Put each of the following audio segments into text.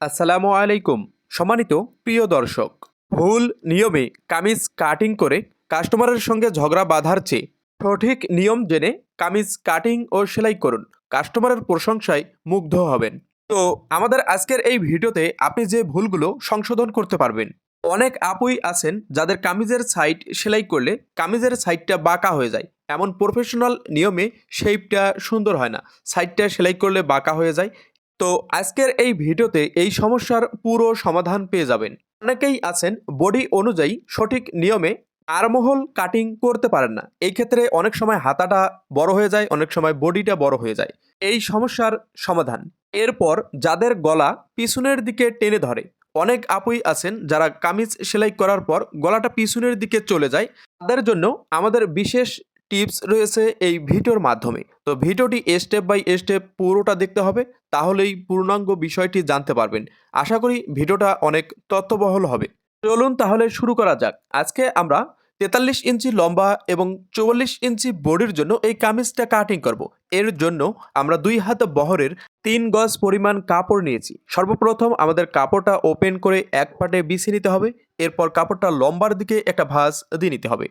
আসসালামু আলাইকুম। সম্মানিত প্রিয় দর্শক, ভুল নিয়মে কামিজ কাটিং করে কাস্টমারের সঙ্গে ঝগড়া বাঁধার চেয়ে সঠিক নিয়ম জেনে কামিজ কাটিং ও সেলাই করুন। কাস্টমারের প্রশংসায় মুগ্ধ হবেন। তো আমাদের আজকের এই ভিডিওতে আপনি যে ভুলগুলো সংশোধন করতে পারবেন, অনেক আপুই আছেন যাদের কামিজের সাইড সেলাই করলে কামিজের সাইডটা বাঁকা হয়ে যায়। এমন প্রফেশনাল নিয়মে শেপটা সুন্দর হয় না। সাইডটা সেলাই করলে বাঁকা হয়ে যায় তো আজকের এই ভিডিওতে এই সমস্যার পুরো সমাধান পেয়ে যাবেন। অনেকেই আছেন, বডি অনুযায়ী সঠিক নিয়মে আরমহল কাটিং করতে পারেন না। এই ক্ষেত্রে অনেক সময় হাতাটা বড় হয়ে যায়, অনেক সময় বডিটা বড় হয়ে যায়। এই সমস্যার সমাধান। এরপর যাদের গলা পিছনের দিকে টেনে ধরে, অনেক আপুই আছেন যারা কামিজ সেলাই করার পর গলাটা পিছনের দিকে চলে যায়, তাদের জন্য আমাদের বিশেষ টিপস রয়েছে এই ভিডিওর মাধ্যমে। তো ভিডিওটি স্টেপ বাই স্টেপ পুরোটা দেখতে হবে, তাহলেই পূর্ণাঙ্গ বিষয়টি জানতে পারবেন। আশা করি ভিডিওটা অনেক তথ্যবহল হবে। চলুন তাহলে শুরু করা যাক। আজকে আমরা তেতাল্লিশ ইঞ্চি লম্বা এবং চুয়াল্লিশ ইঞ্চি বডির জন্য এই কামিজটা কাটিং করব। এর জন্য আমরা দুই হাত বহরের তিন গজ পরিমাণ কাপড় নিয়েছি। সর্বপ্রথম আমাদের কাপড়টা ওপেন করে এক পাটে বিছিয়ে নিতে হবে, এরপর কাপড়টা লম্বার দিকে একটা ভাঁজ দিয়ে নিতে হবে।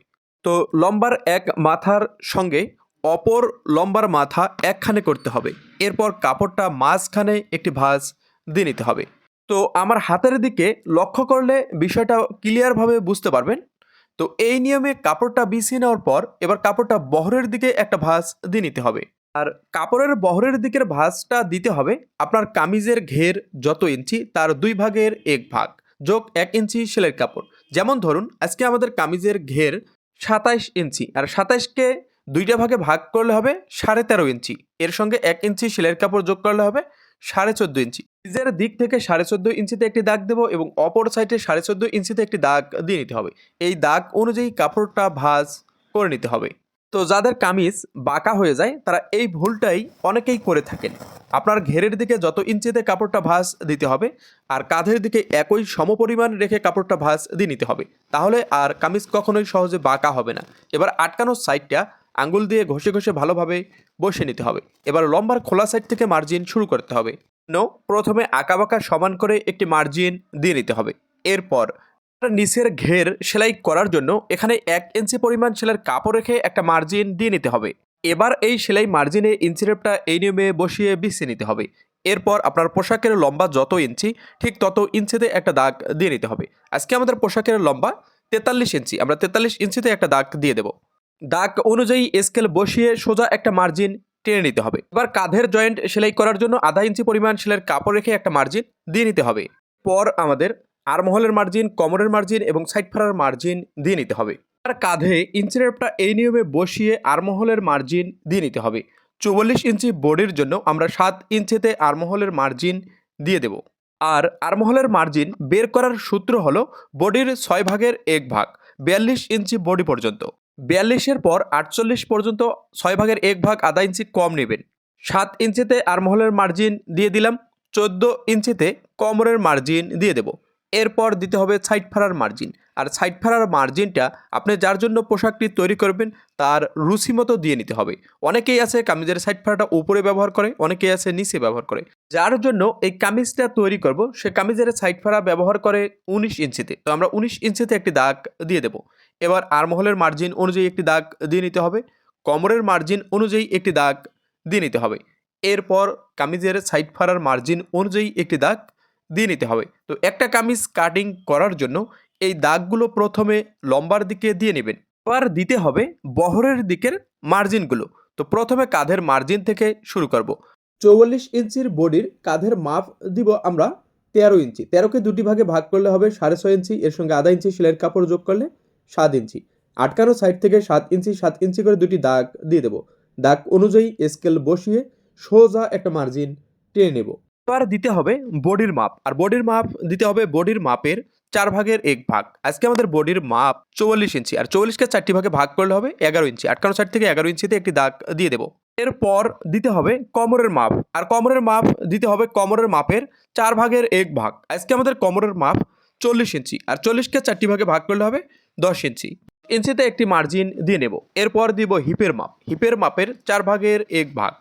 তো লম্বার এক মাথার সঙ্গে অপর লম্বার মাথা একখানে করতে হবে। এরপর কাপড়টা মাঝখানে একটি ভাঁজ দিয়ে নিতে হবে। তো আমার হাতের দিকে লক্ষ্য করলে বিষয়টা ক্লিয়ারভাবে বুঝতে পারবেন। তো এই নিয়মে কাপড়টা বিছিয়ে নেওয়ার পর এবার কাপড়টা বহরের দিকে একটা ভাঁজ দিয়ে নিতে হবে। আর কাপড়ের বহরের দিকের ভাঁজটা দিতে হবে আপনার কামিজের ঘের যত ইঞ্চি তার দুই ভাগের এক ভাগ, যোগ এক ইঞ্চি সেলের কাপড়। যেমন ধরুন, আজকে আমাদের কামিজের ঘের সাতাইশ ইঞ্চি। আর সাতাইশকে দুইটা ভাগে ভাগ করলে হবে সাড়ে তেরো ইঞ্চি। এর সঙ্গে এক ইঞ্চি সেলের কাপড় যোগ করলে হবে সাড়ে চোদ্দ ইঞ্চি। নিজের দিক থেকে সাড়ে চোদ্দ ইঞ্চিতে একটি দাগ দেবো এবং অপর সাইডে সাড়ে চোদ্দ ইঞ্চিতে একটি দাগ দিয়ে নিতে হবে। এই দাগ অনুযায়ী কাপড়টা ভাঁজ করে নিতে হবে। তো যাদের কামিজ বাঁকা হয়ে যায়, তারা এই ভুলটাই অনেকেই করে থাকেন। আপনার ঘেরের দিকে যত ইঞ্চিতে কাপড়টা ভাঁজ দিতে হবে, আর কাঁধের দিকে একই সমপরিমাণ রেখে কাপড়টা ভাঁজ দিয়ে নিতে হবে। তাহলে আর কামিজ কখনোই সহজে বাঁকা হবে না। এবার আটকানোর সাইডটা আঙ্গুল দিয়ে ঘষে ঘষে ভালোভাবে বসে নিতে হবে। এবার লম্বার খোলা সাইড থেকে মার্জিন শুরু করতে হবে। নো, প্রথমে আঁকাবাঁকা সমান করে একটি মার্জিন দিয়ে নিতে হবে। এরপর নিচের ঘের সেলাই করার জন্য এখানে এক ইঞ্চি পরিমাণ সেলাইয়ের কাপড় রেখে একটা মার্জিন দিয়ে নিতে হবে। এবার এই সেলাই মার্জিনে ইঞ্চিরেপটা এই নিয়মে বসিয়ে বিছিয়ে নিতে হবে। এরপর আপনার পোশাকের লম্বা যত ইঞ্চি, ঠিক তত ইঞ্চিতে একটা দাগ দিয়ে নিতে হবে। আজকে আমাদের পোশাকের লম্বা তেতাল্লিশ ইঞ্চি, আমরা তেতাল্লিশ ইঞ্চিতে একটা দাগ দিয়ে দেবো। দাগ অনুযায়ী স্কেল বসিয়ে সোজা একটা মার্জিন টেনে নিতে হবে। এবার কাঁধের জয়েন্ট সেলাই করার জন্য আধা ইঞ্চি পরিমাণ সেলাইয়ের কাপড় রেখে একটা মার্জিন দিয়ে নিতে হবে। পর আমাদের আরমহলের মার্জিন কমরের মার্জিন এবং সাইড ফাড়ার মার্জিন দিয়ে নিতে হবে। আর কাঁধে ইঞ্চিরেপটা এই নিয়মে বসিয়ে আরমহলের মার্জিন দিয়ে নিতে হবে। চুয়াল্লিশ ইঞ্চি বডির জন্য আমরা সাত ইঞ্চিতে আরমহলের মার্জিন দিয়ে দেব। আর আরমহলের মার্জিন বের করার সূত্র হলো বডির ছয় ভাগের এক ভাগ, বিয়াল্লিশ ইঞ্চি বডি পর্যন্ত। বিয়াল্লিশের পর আটচল্লিশ পর্যন্ত ছয় ভাগের এক ভাগ আধা ইঞ্চি কম নেবেন। সাত ইঞ্চিতে আরমহলের মার্জিন দিয়ে দিলাম, চোদ্দ ইঞ্চিতে কমরের মার্জিন দিয়ে দেব। এরপর দিতে হবে সাইড ফাড়ার মার্জিন আর সাইড ফাড়ার মার্জিনটা আপনি যার জন্য পোশাকটি তৈরি করবেন, তার রুচি মতো দিয়ে নিতে হবে। অনেকেই আছে কামিজের সাইড ফাড়াটা উপরে ব্যবহার করে, অনেকেই আছে নিচে ব্যবহার করে। যার জন্য এই কামিজটা তৈরি করব, সে কামিজের সাইড ফাড়া ব্যবহার করে উনিশ ইঞ্চিতে। তো আমরা উনিশ ইঞ্চিতে একটি দাগ দিয়ে দেব। এবার আরমহলের মার্জিন অনুযায়ী একটি দাগ দিয়ে নিতে হবে। কমরের মার্জিন অনুযায়ী একটি দাগ দিয়ে নিতে হবে। এরপর কামিজের সাইড ফাড়ার মার্জিন অনুযায়ী একটি দাগ দিয়ে নিতে হবে। তো একটা কামিজ কাটিং করার জন্য এই দাগগুলো প্রথমে লম্বার দিকে দিয়ে নেবেন। এবার দিতে হবে বহরের দিকের মার্জিনগুলো তো প্রথমে কাঁধের মার্জিন থেকে শুরু করব। চৌয়াল্লিশ ইঞ্চির বডির কাঁধের মাপ দিব আমরা তেরো ইঞ্চি। তেরোকে দুটি ভাগে ভাগ করলে হবে সাড়ে ছয় ইঞ্চি, এর সঙ্গে আধা ইঞ্চি সেলাইয়ের কাপড় যোগ করলে সাত ইঞ্চি। আটকানো সাইড থেকে সাত ইঞ্চি সাত ইঞ্চি করে দুটি দাগ দিয়ে দেবো। দাগ অনুযায়ী স্কেল বসিয়ে সোজা একটা মার্জিন টেনে নেব। এবার দিতে হবে বডির মাপ। আর বডির মাপ দিতে হবে বডির মাপের চার ভাগের এক ভাগ। আজকে আমাদের বডির মাপ চৌয়াল্লিশ ইঞ্চি। আর চৌয়াল্লিশকে চারটি ভাগে ভাগ করলে হবে এগারো ইঞ্চি। আটকানো সাইড থেকে এগারো ইঞ্চিতে একটি দাগ দিয়ে দেবো। এরপর দিতে হবে কমরের মাপ। আর কমরের মাপ দিতে হবে কমরের মাপের চার ভাগের এক ভাগ। আজকে আমাদের কমরের মাপ চল্লিশ ইঞ্চি। আর চল্লিশকে চারটি ভাগে ভাগ করলে হবে দশ ইঞ্চি। ইঞ্চিতে একটি মার্জিন দিয়ে নেব। এরপর দিব হিপের মাপ। হিপের মাপের চার ভাগের এক ভাগ।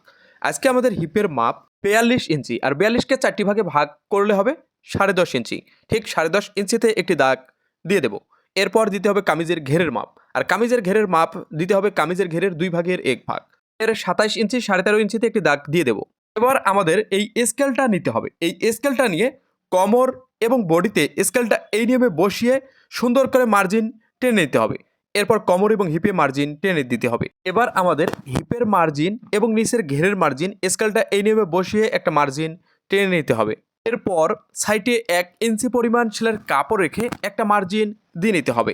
আজকে আমাদের হিপের মাপ বিয়াল্লিশ ইঞ্চি। আর বিয়াল্লিশকে চারটি ভাগে ভাগ করলে হবে সাড়ে দশ ইঞ্চি। ঠিক সাড়ে দশ ইঞ্চিতে একটি দাগ দিয়ে দেব। এরপর দিতে হবে কামিজের ঘেরের মাপ। আর কামিজের ঘেরের মাপ দিতে হবে কামিজের ঘেরের দুই ভাগের এক ভাগ। এর সাতাইশ ইঞ্চি সাড়ে তেরো ইঞ্চিতে একটি দাগ দিয়ে দেব। এবার আমাদের এই স্কেলটা নিতে হবে। এই স্কেলটা নিয়ে কমর এবং বডিতে স্কেলটা এই নিয়মে বসিয়ে সুন্দর করে মার্জিন টেনে নিতে হবে। এরপর কমর এবং হিপে মার্জিন টেনে দিতে হবে। এবার আমাদের হিপের মার্জিন এবং নিচের ঘেরের মার্জিন স্কেলটা এই নিয়মে বসিয়ে একটা মার্জিন টেনে নিতে হবে। এরপর সাইটে এক ইঞ্চি পরিমাণ সেলাইয়ের কাপড় রেখে একটা মার্জিন দিয়ে নিতে হবে।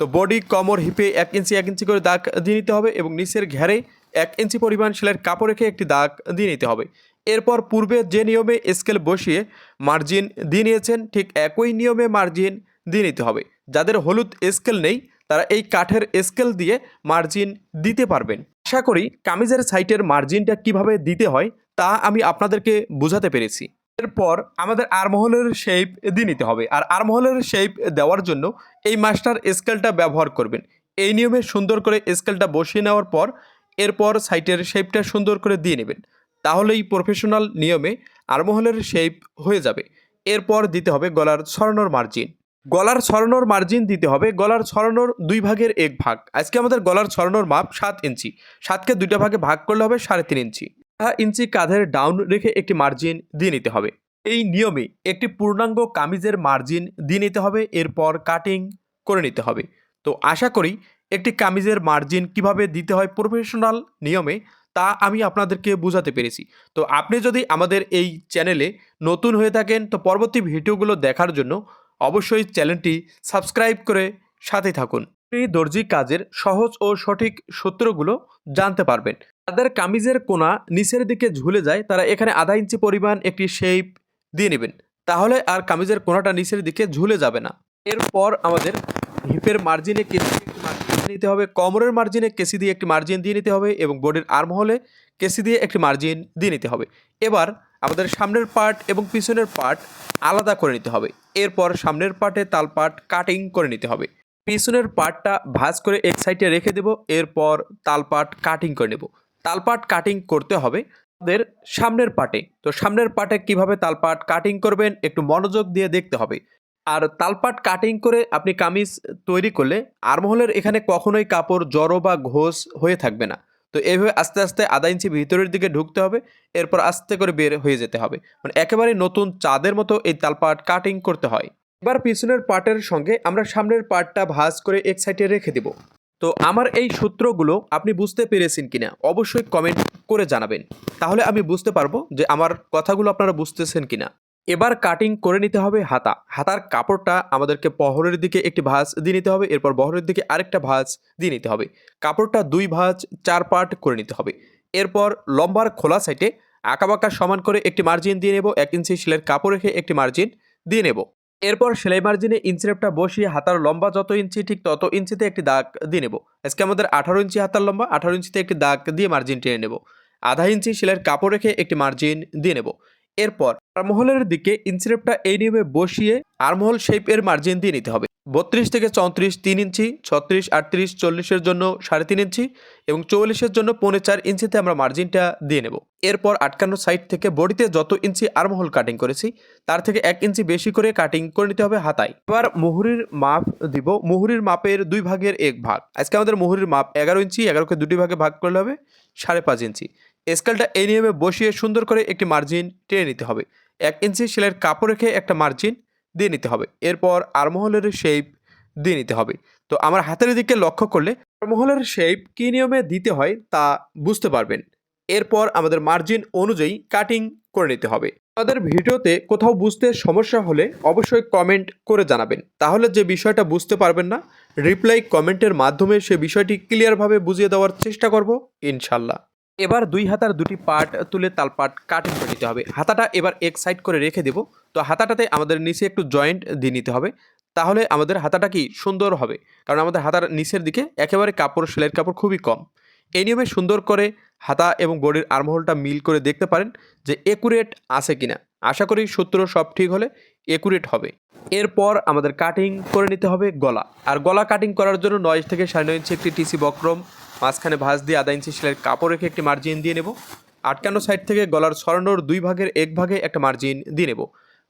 তো বডি কমর, হিপে এক ইঞ্চি এক ইঞ্চি করে দাগ দিয়ে নিতে হবে এবং নিচের ঘেরে এক ইঞ্চি পরিমাণ সেলাইয়ের কাপড় রেখে একটি দাগ দিয়ে নিতে হবে। এরপর পূর্বে যে নিয়মে স্কেল বসিয়ে মার্জিন দিয়ে নিয়েছেন, ঠিক একই নিয়মে মার্জিন দিয়ে নিতে হবে। যাদের হলুদ স্কেল নেই তারা এই কাঠের স্কেল দিয়ে মার্জিন দিতে পারবেন। আশা করি কামিজের সাইটের মার্জিনটা কীভাবে দিতে হয়, তা আমি আপনাদেরকে বোঝাতে পেরেছি। এরপর আমাদের আরমহলের শেপ দিয়ে নিতে হবে। আর আরমহলের শেপ দেওয়ার জন্য এই মাস্টার স্কেলটা ব্যবহার করবেন। এই নিয়মে সুন্দর করে স্কেলটা বসিয়ে নেওয়ার পর, এরপর সাইটের শেপটা সুন্দর করে দিয়ে নেবেন। তাহলেই প্রফেশনাল নিয়মে আরমহলের শেপ হয়ে যাবে। এরপর দিতে হবে গলার ছড়ানোর মার্জিন গলার ছড়ানোর মার্জিন দিতে হবে। গলার ছড়ানোর দুই ভাগের এক ভাগ। আজকে আমাদের গলার ছড়ানোর মাপ সাত ইঞ্চি। সাতকে দুইটা ভাগে ভাগ করলে হবে সাড়ে তিন ইঞ্চি। ইঞ্চি কাঁধের ডাউন রেখে একটি মার্জিন দিয়ে নিতে হবে। এই নিয়মে একটি পূর্ণাঙ্গ কামিজের মার্জিন দিয়ে নিতে হবে। এরপর কাটিং করে নিতে হবে। তো আশা করি একটি কামিজের মার্জিন কীভাবে দিতে হয় প্রফেশনাল নিয়মে, তা আমি আপনাদেরকে বোঝাতে পেরেছি। তো আপনি যদি আমাদের এই চ্যানেলে নতুন হয়ে থাকেন, তো পরবর্তী ভিডিওগুলো দেখার জন্য অবশ্যই চ্যানেলটি সাবস্ক্রাইব করে সাথে থাকুন। এই দর্জি কাজের সহজ ও সঠিক সূত্রগুলো জানতে পারবেন। তাদের কামিজের কোনা নিচের দিকে ঝুলে যায়, তারা এখানে আধা ইঞ্চি পরিমাণ একটি শেপ দিয়ে নেবেন। তাহলে আর কামিজের কোনাটা নিচের দিকে ঝুলে যাবে না। এরপর আমাদের হিপের মার্জিনে কেসি দিয়ে একটি মার্জিন নিতে হবে, কোমরের মার্জিনে কেসি দিয়ে একটি মার্জিন দিয়ে নিতে হবে এবং বডির আর্মহলে কেসি দিয়ে একটি মার্জিন দিয়ে নিতে হবে। এবার আমাদের সামনের পার্ট এবং পিছনের পার্ট আলাদা করে নিতে হবে। এরপর সামনের পার্টে তাল পার্ট কাটিং করে নিতে হবে। পিছনের পার্টটা ভাঁজ করে এক সাইডে রেখে দেব, এরপর তাল পার্ট কাটিং করে নেব। তাল পার্ট কাটিং করতে হবে আমাদের সামনের পার্টে তো সামনের পার্টে কীভাবে তাল পার্ট কাটিং করবেন একটু মনোযোগ দিয়ে দেখতে হবে। আর তালপাট কাটিং করে আপনি কামিজ তৈরি করলে আর্মহলের এখানে কখনোই কাপড় জড়ো বা ঘোষ হয়ে থাকবে না। তো এইভাবে আস্তে আস্তে আধা ইঞ্চি ভিতরের দিকে ঢুকতে হবে, এরপর আস্তে করে বের হয়ে যেতে হবে। মানে একেবারে নতুন চাঁদের মতো এই তালপাট কাটিং করতে হয়। এবার পিছনের পার্টের সঙ্গে আমরা সামনের পার্টটা ভাঁজ করে এক সাইডে রেখে দেব। তো আমার এই সূত্রগুলো আপনি বুঝতে পেরেছেন কিনা, অবশ্যই কমেন্ট করে জানাবেন। তাহলে আমি বুঝতে পারব যে আমার কথাগুলো আপনারা বুঝতেছেন কিনা। এবার কাটিং করে নিতে হবে হাতা। হাতার কাপড়টা আমাদেরকে বহরের দিকে একটি ভাঁজ দিয়ে নিতে হবে, এরপর বহরের দিকে আরেকটা ভাঁজ দিয়ে নিতে হবে। কাপড়টা দুই ভাঁজ, চার পার্ট করে নিতে হবে। এরপর লম্বার খোলা সাইডে আঁকাবাঁকা সমান করে একটি মার্জিন দিয়ে নেব, এক ইঞ্চি সেলাইয়ের কাপড় রেখে একটি মার্জিন দিয়ে নেব। এরপর সেলাই মার্জিনে ইঞ্চিরেপটা বসিয়ে হাতার লম্বা যত ইঞ্চি ঠিক তত ইঞ্চিতে একটি দাগ দিয়ে নেব। আজকে আমাদের আঠারো ইঞ্চি হাতার লম্বা, আঠারো ইঞ্চিতে একটি দাগ দিয়ে মার্জিন টেনে নেব। আধা ইঞ্চি সেলাইয়ের কাপড় রেখে একটি মার্জিন দিয়ে নেব। এরপর আরমহলের দিকে ইঞ্চিরেপটা এই নিয়মে বসিয়ে আরমহল শেপের মার্জিন দিয়ে নিতে হবে। বত্রিশ থেকে চৌত্রিশ তিন ইঞ্চি, ছত্রিশ, আটত্রিশ, চল্লিশের জন্য সাড়ে তিন ইঞ্চি এবং চৌল্লিশের জন্য পৌনে চার ইঞ্চিতে আমরা মার্জিনটা দিয়ে নেব। এরপর আটকানো সাইড থেকে বডিতে যত ইঞ্চি আরমহল কাটিং করেছি, তার থেকে এক ইঞ্চি বেশি করে কাটিং করে নিতে হবে হাতায়। এবার মুহুরির মাপ দিব। মুহুরির মাপের দুই ভাগের এক ভাগ। আজকে আমাদের মুহুরির মাপ এগারো ইঞ্চি, এগারোকে দুটি ভাগে ভাগ করলে হবে সাড়ে পাঁচ ইঞ্চি। স্কেলটা এই নিয়মে বসিয়ে সুন্দর করে একটি মার্জিন টেনে নিতে হবে। এক ইঞ্চি সেলাইয়ের কাপড় রেখে একটা মার্জিন দিয়ে নিতে হবে। এরপর আরমহলের শেপ দিয়ে নিতে হবে। তো আমার হাতের দিকে লক্ষ্য করলে আরমহলের শেপ কী নিয়মে দিতে হয় তা বুঝতে পারবেন। এরপর আমাদের মার্জিন অনুযায়ী কাটিং করে নিতে হবে। আমাদের ভিডিওতে কোথাও বুঝতে সমস্যা হলে অবশ্যই কমেন্ট করে জানাবেন। তাহলে যে বিষয়টা বুঝতে পারবেন না রিপ্লাই কমেন্টের মাধ্যমে সে বিষয়টি ক্লিয়ারভাবে বুঝিয়ে দেওয়ার চেষ্টা করব, ইনশাল্লাহ। এবার দুই হাতার দুটি পার্ট তুলে তাল পার্ট কাটিং করে নিতে হবে। হাতাটা এবার এক সাইড করে রেখে দেব। তো হাতাটাতে আমাদের নিচে একটু জয়েন্ট দিয়ে নিতে হবে। তাহলে আমাদের হাতাটা কি সুন্দর হবে? কারণ আমাদের হাতার নিচের দিকে একেবারে কাপড়, সেলাইয়ের কাপড় খুবই কম। এই নিয়মে সুন্দর করে হাতা এবং বডির আর্মহোলটা মিল করে দেখতে পারেন যে একুরেট আছে কিনা। আশা করি সূত্র সব ঠিক হলে একুরেট হবে। এরপর আমাদের কাটিং করে নিতে হবে গলা। আর গলা কাটিং করার জন্য নয় থেকে সাড়ে নয় ইঞ্চি একটি টিসি বক্রম মাঝখানে ভাঁজ দিয়ে আধা ইঞ্চি সেলাইয়ের কাপড় রেখে একটি মার্জিন দিয়ে নেব। আটকানো সাইড থেকে গলার ছড়ানোর দুই ভাগের এক ভাগে একটা মার্জিন দিয়ে নেব।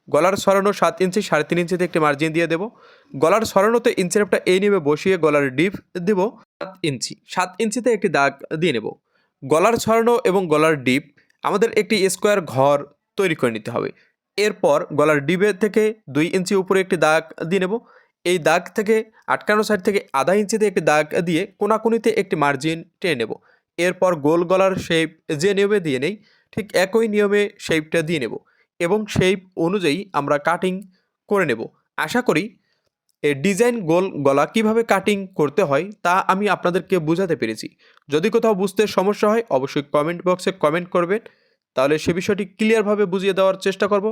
গলার সরানো সাত ইঞ্চি, সাড়ে তিন ইঞ্চিতে একটি মার্জিন দিয়ে দেবো। গলার সরানোতে ইঞ্চিরেপটা এই নিয়মে বসিয়ে গলার ডিপ দেব সাত ইঞ্চি, সাত ইঞ্চিতে একটি দাগ দিয়ে নেব। গলার ছড়ানো এবং গলার ডিপ আমাদের একটি স্কোয়ার ঘর তৈরি করে নিতে হবে। এরপর গলার ডিপের থেকে দুই ইঞ্চি উপরে একটি দাগ দিয়ে নেব। এই দাগ থেকে আটকানো সাইড থেকে আধা ইঞ্চিতে একটি দাগ দিয়ে কোনাকুনিতে একটি মার্জিন টেনে নেব। এরপর গোল গলার শেপ যে নিয়মে দিয়ে নেই, ঠিক একই নিয়মে শেপটা দিয়ে নেব এবং শেপ অনুযায়ী আমরা কাটিং করে নেব। আশা করি এই ডিজাইন গোল গলা কীভাবে কাটিং করতে হয় তা আমি আপনাদেরকে বোঝাতে পেরেছি। যদি কোথাও বুঝতে সমস্যা হয়, অবশ্যই কমেন্ট বক্সে কমেন্ট করবেন। তাহলে সে বিষয়টি ক্লিয়ারভাবে বুঝিয়ে দেওয়ার চেষ্টা করব।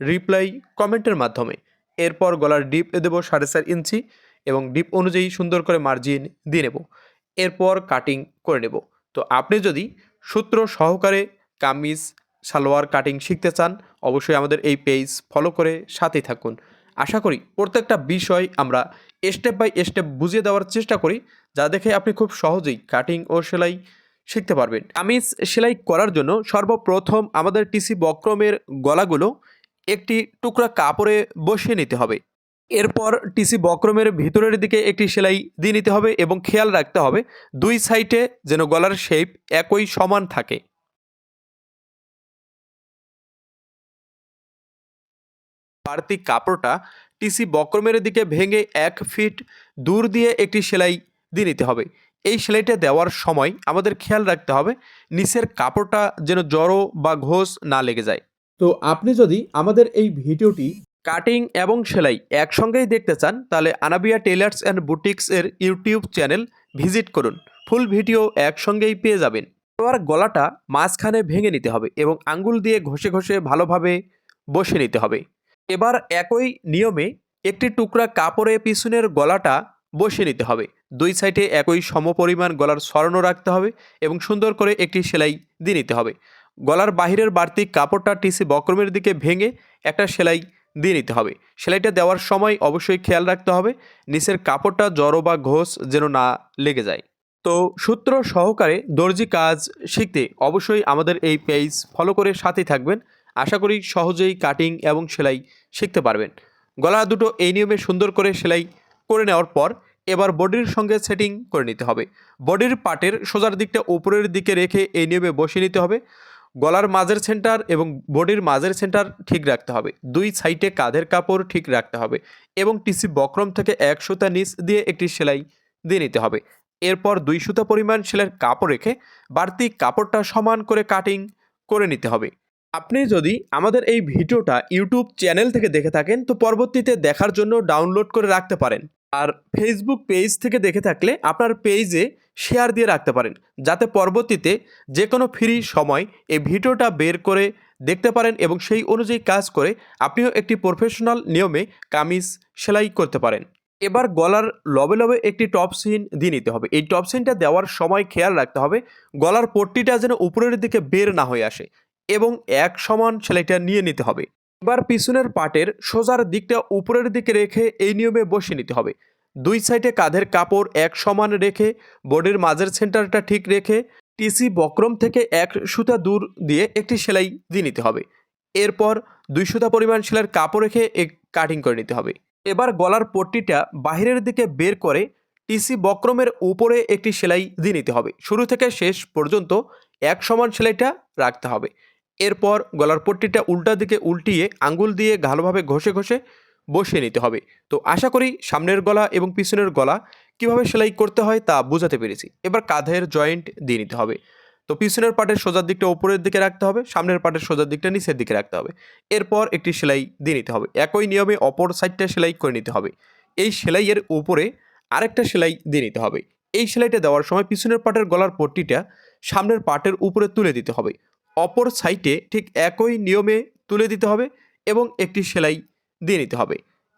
রিপ্লাই কমেন্টের মাধ্যমে। এরপর গলার ডিপ দেবো সাড়ে চার ইঞ্চি এবং ডিপ অনুযায়ী সুন্দর করে মার্জিন দিয়ে নেব। এরপর কাটিং করে নেব। তো আপনি যদি সূত্র সহকারে কামিজ, সালোয়ার কাটিং শিখতে চান, অবশ্যই আমাদের এই পেজ ফলো করে সাথেই থাকুন। আশা করি প্রত্যেকটা বিষয় আমরা স্টেপ বাই স্টেপ বুঝিয়ে দেওয়ার চেষ্টা করি, যা দেখে আপনি খুব সহজেই কাটিং ও সেলাই শিখতে পারবেন। কামিজ সেলাই করার জন্য সর্বপ্রথম আমাদের টিসি বক্রমের গলাগুলো একটি টুকরা কাপড়ে বসিয়ে নিতে হবে। এরপর টিসি বক্রমের ভিতরের দিকে একটি সেলাই দিয়ে নিতে হবে এবং খেয়াল রাখতে হবে, দুই সাইডে যেন গলার শেপ একই সমান থাকে। বাড়তি কাপড়টা টিসি বক্রমের দিকে ভেঙে এক ফিট দূর দিয়ে একটি সেলাই দিয়ে নিতে হবে। এই সেলাইটা দেওয়ার সময় আমাদের খেয়াল রাখতে হবে, নিচের কাপড়টা যেন জড়ো বা ঘোষ না লেগে যায়। তো আপনি যদি আমাদের এই ভিডিওটি কাটিং এবং সেলাই একসঙ্গেই দেখতে চান, তাহলে আনাবিয়া টেলার্স অ্যান্ড বুটিক্স এর ইউটিউব চ্যানেল ভিজিট করুন। ফুল ভিডিও একসঙ্গেই পেয়ে যাবেন। এবার গলাটা মাঝখানে ভেঙে নিতে হবে এবং আঙ্গুল দিয়ে ঘষে ঘষে ভালোভাবে বসে নিতে হবে। এবার একই নিয়মে একটি টুকরা কাপড়ে পিছনের গলাটা বসিয়ে নিতে হবে। দুই সাইডে একই সমপরিমাণ গলার সরানো রাখতে হবে এবং সুন্দর করে একটি সেলাই দিয়ে নিতে হবে। গলার বাহিরের বাড়তি কাপড়টা টিসি বক্রমের দিকে ভেঙে একটা সেলাই দিয়ে নিতে হবে। সেলাইটা দেওয়ার সময় অবশ্যই খেয়াল রাখতে হবে, নিচের কাপড়টা জড়ো বা ঘোষ যেন না লেগে যায়। তো সূত্র সহকারে দর্জি কাজ শিখতে অবশ্যই আমাদের এই পেজ ফলো করে সাথেই থাকবেন। আশা করি সহজেই কাটিং এবং সেলাই শিখতে পারবেন। গলা দুটো এই নিয়মে সুন্দর করে সেলাই করে নেওয়ার পর এবার বডির সঙ্গে সেটিং করে নিতে হবে। বডির পাটের সোজার দিকটা উপরের দিকে রেখে এই নিয়মে বসিয়ে নিতে হবে। গলার মাঝের সেন্টার এবং বডির মাঝের সেন্টার ঠিক রাখতে হবে। দুই সাইডে কাঁধের কাপড় ঠিক রাখতে হবে এবং টিসি বক্রম থেকে এক সুতা নিচ দিয়ে একটি সেলাই দিয়ে নিতে হবে। এরপর দুই সুতা পরিমাণ সেলাইয়ের কাপড় রেখে বাড়তি কাপড়টা সমান করে কাটিং করে নিতে হবে। আপনি যদি আমাদের এই ভিডিওটা ইউটিউব চ্যানেল থেকে দেখে থাকেন, তো পরবর্তীতে দেখার জন্য ডাউনলোড করে রাখতে পারেন। আর ফেসবুক পেজ থেকে দেখে থাকলে আপনার পেজে শেয়ার দিয়ে রাখতে পারেন, যাতে পরবর্তীতে যে কোনো ফ্রি সময় এই ভিডিওটা বের করে দেখতে পারেন এবং সেই অনুযায়ী কাজ করে আপনিও একটি প্রফেশনাল নিয়মে কামিজ সেলাই করতে পারেন। এবার গলার লবে লবে একটি টপ সিন দিয়ে নিতে হবে। এই টপ সিনটা দেওয়ার সময় খেয়াল রাখতে হবে, গলার পট্টিটা যেন উপরের দিকে বের না হয়ে আসে এবং এক সমান সেলাইটা নিয়ে নিতে হবে। এবার পিছনের পাটের সোজার দিকটা উপরের দিকে রেখে এই নিয়মে বসিয়ে নিতে হবে। দুই সাইডে কাঁধের কাপড় এক সমান রেখে বডির মাঝের সেন্টারটা ঠিক রেখে, টিসি বক্রম থেকে এক সুতা দূর দিয়ে একটি সেলাই দিয়ে নিতে হবে। এরপর দুই সুতা পরিমাণ সেলাইয়ের কাপড় রেখে এক কাটিং করে নিতে হবে। এবার গলার পট্টিটা বাহিরের দিকে বের করে টিসি বক্রমের উপরে একটি সেলাই দিয়ে নিতে হবে। শুরু থেকে শেষ পর্যন্ত এক সমান সেলাইটা রাখতে হবে। এরপর গলার পট্টিটা উল্টা দিকে উল্টিয়ে আঙ্গুল দিয়ে ভালোভাবে ঘষে ঘষে বসিয়ে নিতে হবে। তো আশা করি সামনের গলা এবং পিছনের গলা কীভাবে সেলাই করতে হয় তা বোঝাতে পেরেছি। এবার কাঁধের জয়েন্ট দিয়ে নিতে হবে। তো পিছনের পাটের সোজার দিকটা উপরের দিকে রাখতে হবে, সামনের পাটের সোজার দিকটা নিচের দিকে রাখতে হবে। এরপর একটি সেলাই দিয়ে নিতে হবে। একই নিয়মে অপর সাইডটা সেলাই করে নিতে হবে। এই সেলাইয়ের উপরে আরেকটা সেলাই দিয়ে নিতে হবে। এই সেলাইটা দেওয়ার সময় পিছনের পাটের গলার পট্টিটা সামনের পাটের উপরে তুলে দিতে হবে। অপর সাইডে ঠিক একই নিয়মে তুলে দিতে হবে এবং একটি সেলাই দিয়ে নিতে হবে।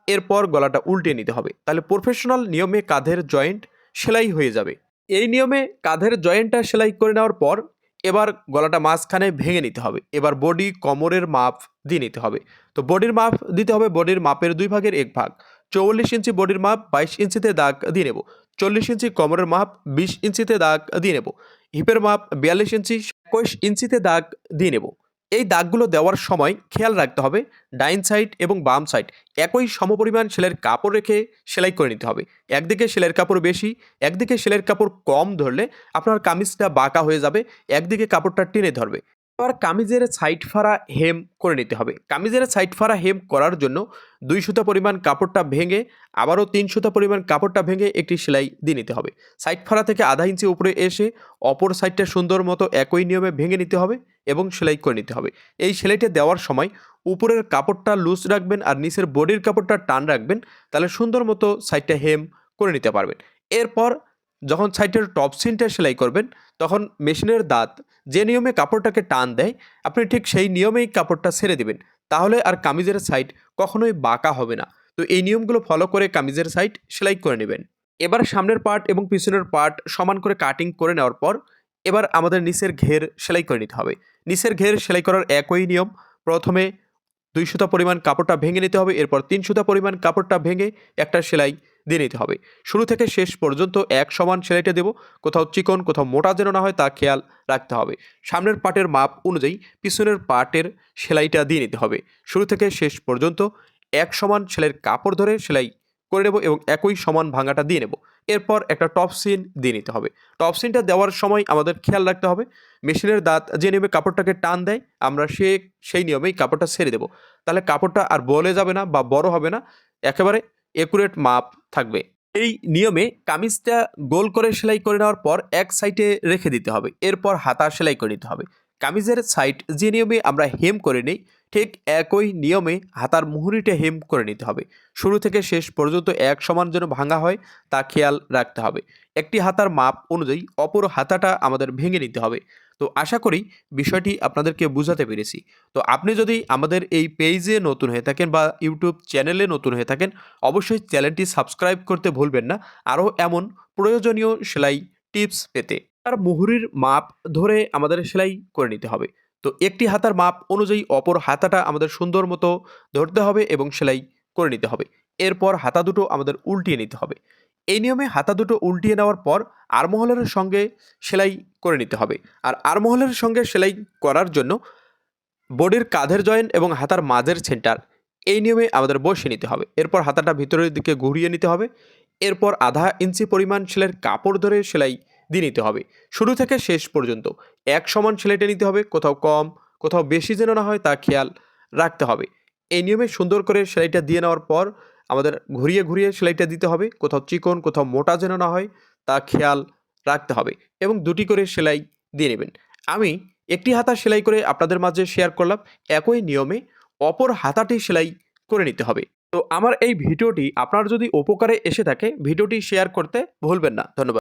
এরপর গলাটা উল্টে নিতে হবে। তাহলে প্রফেশনাল নিয়মে কাঁধের জয়েন্ট সেলাই হয়ে যাবে। এই নিয়মে কাঁধের জয়েন্টটা সেলাই করে নেওয়ার পর এবার গলাটা মাঝখানে ভেঙে নিতে হবে। এবার বডি কোমরের মাপ দিয়ে নিতে হবে। তো বডির মাপ দিতে হবে বডির মাপের দুই ভাগের এক ভাগ। চৌল্লিশ ইঞ্চি বডির মাপ বাইশ ইঞ্চিতে দাগ দিয়ে নেব। চল্লিশ ইঞ্চি কোমরের মাপ বিশ ইঞ্চিতে দাগ দিয়ে নেব। হিপের মাপ বিয়াল্লিশ ইঞ্চি একুশ ইঞ্চিতে দাগ দিয়ে নেব। এই দাগগুলো দেওয়ার সময় খেয়াল রাখতে হবে ডাইন সাইড এবং বাম সাইড। একই সমপরিমাণ সেলের কাপড় রেখে সেলাই করে নিতে হবে। একদিকে সেলের কাপড় বেশি, একদিকে সেলের কাপড় কম ধরলে আপনার কামিজটা বাঁকা হয়ে যাবে, একদিকে কাপড়টা টেনে ধরবে। এবার কামিজের সাইড ফাড়া হেম করে নিতে হবে। কামিজের সাইড ফাড়া হেম করার জন্য দুই সুতা পরিমাণ কাপড়টা ভেঙে, আবারও তিন সুতা পরিমাণ কাপড়টা ভেঙে একটি সেলাই দিয়ে নিতে হবে। সাইড ফাড়া থেকে আধা ইঞ্চি উপরে এসে অপর সাইডটা সুন্দর মতো একই নিয়মে ভেঙে নিতে হবে এবং সেলাই করে নিতে হবে। এই সেলাইটা দেওয়ার সময় উপরের কাপড়টা লুজ রাখবেন আর নিচের বডির কাপড়টা টান রাখবেন, তাহলে সুন্দর মতো সাইডটা হেম করে নিতে পারবেন। এরপর যখন সাইডের টপ সিনটা সেলাই করবেন, তখন মেশিনের দাঁত যে নিয়মে কাপড়টাকে টান দেয়, আপনি ঠিক সেই নিয়মেই কাপড়টা ছেড়ে দিবেন। তাহলে আর কামিজের সাইড কখনোই বাঁকা হবে না। তো এই নিয়মগুলো ফলো করে কামিজের সাইড সেলাই করে নেবেন। এবার সামনের পার্ট এবং পিছনের পার্ট সমান করে কাটিং করে নেওয়ার পর, এবার আমাদের নিচের ঘের সেলাই করে নিতে হবে। নিচের ঘের সেলাই করার একই নিয়ম। প্রথমে দুই সুতা পরিমাণ কাপড়টা ভেঙে নিতে হবে, এরপর তিন সুতা পরিমাণ কাপড়টা ভেঙে একটা সেলাই দিয়ে নিতে হবে। শুরু থেকে শেষ পর্যন্ত এক সমান সেলাইটা দেব। কোথাও চিকন, কোথাও মোটা যেন না হয় তা খেয়াল রাখতে হবে। সামনের পার্টের মাপ অনুযায়ী পিছনের পার্টের সেলাইটা দিয়ে নিতে হবে। শুরু থেকে শেষ পর্যন্ত এক সমান সেলাইয়ের কাপড় ধরে সেলাই করে নেব এবং একই সমান ভাঙাটা দিয়ে নেব। এরপর একটা টপ সিন দিয়ে নিতে হবে। টপ সিনটা দেওয়ার সময় আমাদের খেয়াল রাখতে হবে। মেশিনের দাঁত যে নিয়মে কাপড়টাকে টান দেয়, আমরা সে, সেই নিয়মেই কাপড়টা ছেড়ে দেবো। তাহলে কাপড়টা আর বলে যাবে না বা বড় হবে না। একেবারে একুরেট মাপ থাকবে। এই নিয়মে কামিজটা গোল করে সেলাই করে নেওয়ার পর এক সাইডে রেখে দিতে হবে। এরপর হাতা সেলাই করে নিতে হবে। কামিজের সাইড যে নিয়মে আমরা হেম করে নিই, ঠিক একই নিয়মে হাতার মুহুরিটা হেম করে নিতে হবে। শুরু থেকে শেষ পর্যন্ত এক সমান যেন ভাঙা হয়, তা খেয়াল রাখতে হবে। একটি হাতার মাপ অনুযায়ী অপর হাতাটা আমাদের ভেঙে নিতে হবে। তো আশা করি বিষয়টি আপনাদেরকে বোঝাতে পেরেছি। তো আপনি যদি আমাদের এই পেজে নতুন হয়ে থাকেন বা ইউটিউব চ্যানেলে নতুন হয়ে থাকেন, অবশ্যই চ্যানেলটি সাবস্ক্রাইব করতে ভুলবেন না। আরও এমন প্রয়োজনীয় সেলাই টিপস পেতে আর মুহুরির মাপ ধরে আমাদের সেলাই করে নিতে হবে। তো একটি হাতার মাপ অনুযায়ী অপর হাতাটা আমাদের সুন্দর মতো ধরতে হবে এবং সেলাই করে নিতে হবে। এরপর হাতা দুটো আমাদের উল্টিয়ে নিতে হবে। এই নিয়মে হাতা দুটো উল্টিয়ে নেওয়ার পর আরমহলের সঙ্গে সেলাই করে নিতে হবে। আর আরমহলের সঙ্গে সেলাই করার জন্য বডির কাঁধের জয়েন্ট এবং হাতার মাঝের সেন্টার এই নিয়মে আমাদের বসে নিতে হবে। এরপর হাতাটা ভিতরের দিকে ঘুরিয়ে নিতে হবে। এরপর আধা ইঞ্চি পরিমাণ সেলাইয়ের কাপড় ধরে সেলাই দিয়ে নিতে হবে। শুরু থেকে শেষ পর্যন্ত এক সমান সেলাইটা নিতে হবে, কোথাও কম, কোথাও বেশি যেন না হয় তা খেয়াল রাখতে হবে। এই নিয়মে সুন্দর করে সেলাইটা দিয়ে নেওয়ার পর আমাদের ঘুরিয়ে ঘুরিয়ে সেলাইটা দিতে হবে। কোথাও চিকন, কোথাও মোটা যেন না হয়, তা খেয়াল রাখতে হবে এবং দুটি করে সেলাই দিয়ে নেবেন। আমি একটি হাতা সেলাই করে আপনাদের মাঝে শেয়ার করলাম। একই নিয়মে অপর হাতাটি সেলাই করে নিতে হবে। তো আমার এই ভিডিওটি আপনার যদি উপকারে এসে থাকে, ভিডিওটি শেয়ার করতে ভুলবেন না। ধন্যবাদ।